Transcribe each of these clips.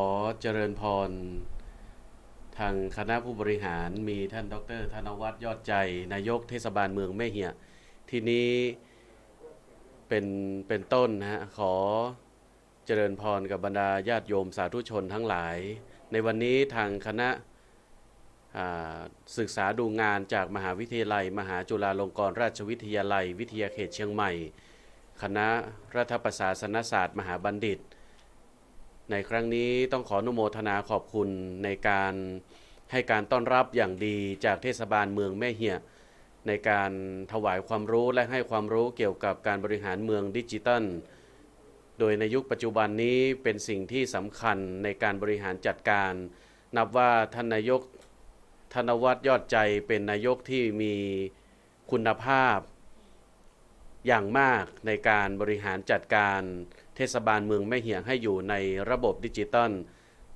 อเจริญพร ทางคณะผู้บริหารมีท่านดร ธนวัฒน์ยอดใจ นายกเทศบาลเมืองแม่เหียที่นี้เป็นเป็นต้นนะฮะขอเจริญพรกับบรรดาญาติโยมสาธุชนทั้งหลาย ในวันนี้ทางคณะศึกษาดูงานจากมหาวิทยาลัย มหาจุฬาลงกรณราชวิทยาลัย วิทยาเขตเชียงใหม่ คณะรัฐประศาสนศาสตร์ มหาบัณฑิต ในครั้งนี้ต้องขออนุโมทนาขอบคุณในการให้การต้อนรับอย่างดีจากเทศบาลเมืองแม่เหียในการถวายความรู้และให้ความรู้เกี่ยวกับการบริหารเมืองดิจิทัล โดยในยุคปัจจุบันนี้เป็นสิ่งที่สำคัญในการบริหารจัดการ นับว่าท่านนายกธนวัฒน์ยอดใจเป็นนายกที่มีคุณภาพ อย่างมากในการบริหารจัดการเทศบาลเมืองแม่เหียงให้อยู่ในระบบดิจิตอล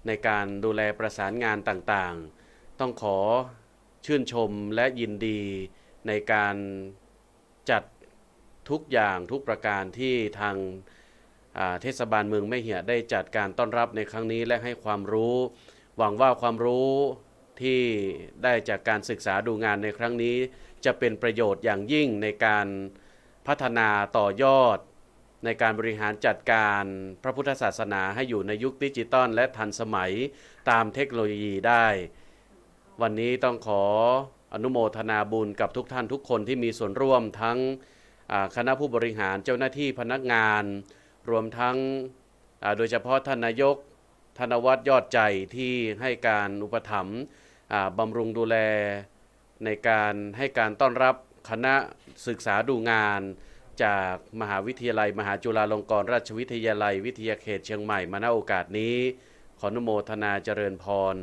ในการดูแลประสานงานต่างๆ ต้องขอชื่นชมและยินดีในการจัดทุกอย่างทุกประการที่ทางเทศบาลเมืองแม่เหียได้จัดการต้อนรับในครั้งนี้และให้ความรู้ หวังว่าความรู้ที่ได้จากการศึกษาดูงานในครั้งนี้ จะเป็นประโยชน์อย่างยิ่งในการ พัฒนาต่อยอด ในการบริหารจัดการพระพุทธศาสนาให้อยู่ในยุคดิจิตอลและทันสมัยตามเทคโนโลยีได้ วันนี้ต้องขออนุโมทนาบุญกับทุกท่านทุกคนที่มีส่วนร่วมทั้งคณะผู้บริหารเจ้าหน้าที่พนักงาน รวมทั้งโดยเฉพาะท่านนายก ธนวัฒน์ยอดใจที่ให้การอุปถัมภ์บำรุงดูแล ในการให้การต้อนรับ คณะศึกษาดูงานจากมหาวิทยาลัย มหาจุฬาลงกรณราชวิทยาลัย วิทยาเขตเชียงใหม่มาณโอกาสนี้ ขออนุโมทนาเจริญพร